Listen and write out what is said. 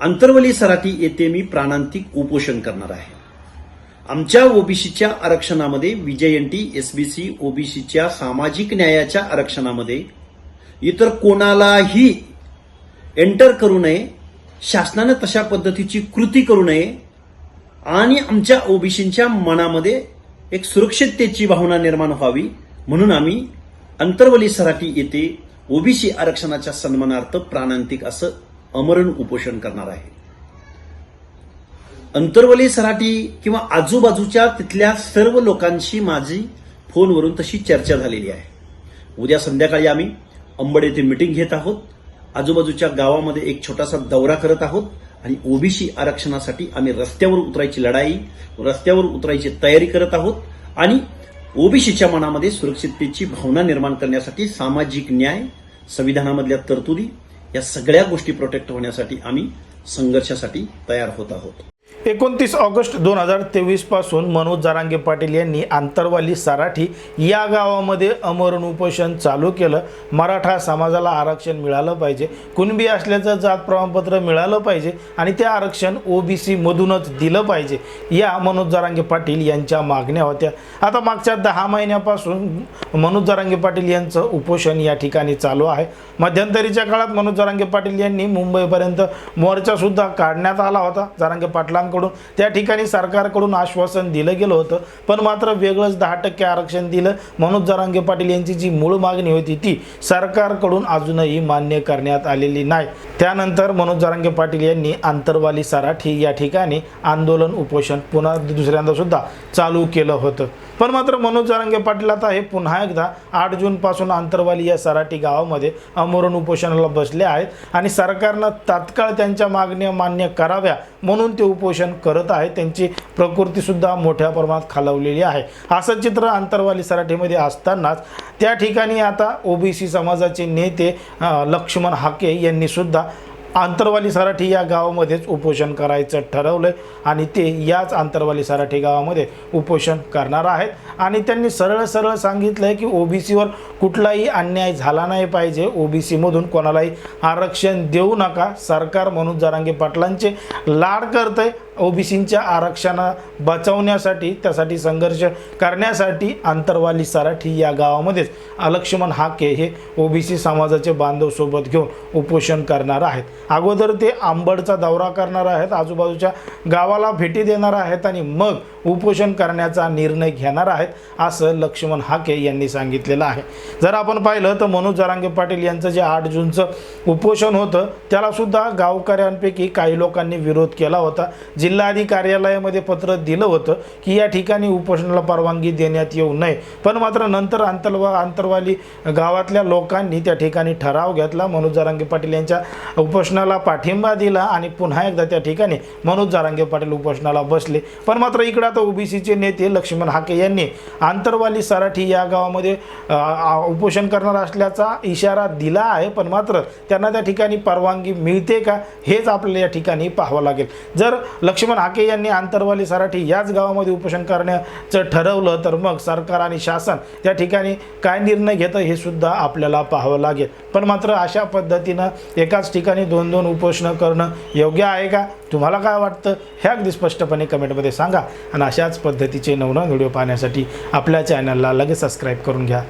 अंतरवली सराटी येथे मी प्राणांतिक उपोषण करणार आहे. आमच्या ओबीसीच्या आरक्षणामध्ये विजयंटी एसबीसी ओबीसीच्या सामाजिक न्यायाच्या आरक्षणामध्ये इतर कोणालाही एंटर करू नये शासनानं तशा पद्धतीची कृती करू नये आणि आमच्या ओबीसींच्या मनामध्ये एक सुरक्षिततेची भावना निर्माण व्हावी म्हणून आम्ही अंतरवली सराटी येथे ओबीसी आरक्षणाच्या सन्मानार्थ प्राणांतिक असं अमरण उपोषण करणार आहे. अंतरवली सराटी किंवा आजूबाजूच्या तिथल्या सर्व लोकांशी माझी फोनवरून तशी चर्चा झालेली आहे. उद्या संध्याकाळी आम्ही अंबड येथे मिटिंग घेत आहोत. आजूबाजूच्या गावामध्ये एक छोटासा दौरा करत आहोत आणि ओबीसी आरक्षणासाठी आम्ही रस्त्यावर उतरायची लढाई रस्त्यावर उतरायची तयारी करत आहोत आणि ओबीसीच्या मनामध्ये सुरक्षिततेची भावना निर्माण करण्यासाठी सामाजिक न्याय संविधानामधल्या तरतुदी या सगळ्या गोष्टी प्रोटेक्ट होण्यासाठी आम्ही संघर्षासाठी तयार होत आहोत. एकोणतीस ऑगस्ट दोन हजार तेवीसपासून मनोज जारांगे पाटील यांनी आंतरवाली सराठी या गावामध्ये अमरण उपोषण चालू केलं. मराठा समाजाला आरक्षण मिळालं पाहिजे. कुणबी असल्याचं जात प्रमाणपत्र मिळालं पाहिजे आणि ते आरक्षण ओ बी सीमधूनच दिलं पाहिजे या मनोज जारांगे पाटील यांच्या मागण्या होत्या. आता मागच्या दहा महिन्यापासून मनोज जारांगे पाटील यांचं उपोषण या ठिकाणी चालू आहे. मध्यंतरीच्या काळात मनोज जारांगे पाटील यांनी मुंबईपर्यंत मोर्चासुद्धा काढण्यात आला होता. जारांगे पाटलांकडून त्या ठिकाणी सरकारकडून आश्वासन दिलं गेलं होतं पण मात्र वेगळंच दहा टक्के आरक्षण दिलं. मनोज जरांगे पाटील यांची जी मूळ मागणी होती ती सरकारकडून अजूनही मान्य करण्यात आलेली नाही. त्यानंतर मनोज जारांगे पाटील यांनी आंतरवाली सराठी या ठिकाणी आंदोलन उपोषण पुन्हा दुसऱ्यांदा सुद्धा चालू केलं होतं. पण मात्र मनोज जारांगे पाटील आता हे पुन्हा एकदा आठ जूनपासून आंतरवाली या सराठी गावामध्ये अमरण उपोषणाला बसले आहेत आणि सरकारनं तात्काळ त्यांच्या मागण्या मान्य कराव्या म्हणून ते उपोषण करत आहेत. त्यांची प्रकृतीसुद्धा मोठ्या प्रमाणात खालावलेली आहे. असं चित्र आंतरवाली सराठीमध्ये असतानाच त्या ठिकाणी आता ओबीसी समाजाचे नेते लक्ष्मण हाके यांनीसुद्धा आंतरवाली सराठी या गावामध्येच उपोषण करायचं ठरवलं आणि ते याच आंतरवाली सराठी गावामध्ये उपोषण करणार आहेत. आणि त्यांनी सरळ सरळ सांगितलं आहे की ओबीसीवर कुठलाही अन्याय झाला नाही पाहिजे. ओबीसीमधून कोणालाही आरक्षण देऊ नका. सरकार म्हणून जरांगे पाटलांचे लाड करत आहे ओबीसींच्या आरक्षणा बचावण्यासाठी त्यासाठी संघर्ष करण्यासाठी आंतरवाली सराठी या गावामध्येच अलक्ष्मण हाके हे ओबीसी समाजाचे बांधव सोबत घेऊन उपोषण करणार आहेत. अगोदर ते आंबडचा दौरा करणार आहेत आजूबाजूच्या गावाला भेटी देणार आहेत आणि मग उपोषण करण्याचा निर्णय घेणार आहेत असं लक्ष्मण हाके यांनी सांगितलेलं आहे. जर आपण पाहिलं तर मनोज जरांगे पाटील यांचं जे आठ जूनचं उपोषण होतं त्याला सुद्धा गावकऱ्यांपैकी काही लोकांनी विरोध केला होता. जिल्हाधिकारी कार्यालयामध्ये पत्र दिलं होतं की या ठिकाणी उपोषणाला परवानगी देण्यात येऊ नये. पण मात्र नंतर आंतरवा आंतरवाली गावातल्या लोकांनी त्या ठिकाणी ठराव घेतला. मनोज जारांगे पाटील यांच्या उपोषणाला पाठिंबा दिला आणि पुन्हा एकदा त्या ठिकाणी मनोज जारांगे पाटील उपोषणाला बसले. पण मात्र इकडं आता ओबीसीचे नेते लक्ष्मण हाके यांनी आंतरवाली सराठी या गावामध्ये उपोषण करणार असल्याचा इशारा दिला आहे. पण मात्र त्यांना त्या ठिकाणी परवानगी मिळते का हेच आपल्याला या ठिकाणी पाहावं लागेल. जर लक्ष्मण हाके यांनी आंतरवाली सराठी याच गावामध्ये उपोषण करण्याचं ठरवलं तर मग सरकार आणि शासन त्या ठिकाणी काय निर्णय घेतं हे सुद्धा आपल्याला पाहावं लागेल. पण मात्र अशा पद्धतीनं एकाच ठिकाणी दोन दोन उपोषणं करणं योग्य आहे का? तुम्हाला काय वाटतं? हे अगदी स्पष्टपणे कमेंटमध्ये सांगा. आणि अशाच पद्धतीचे नवनवीन व्हिडिओ पाहण्यासाठी आपल्या चॅनलला लगेच सबस्क्राईब करून घ्या.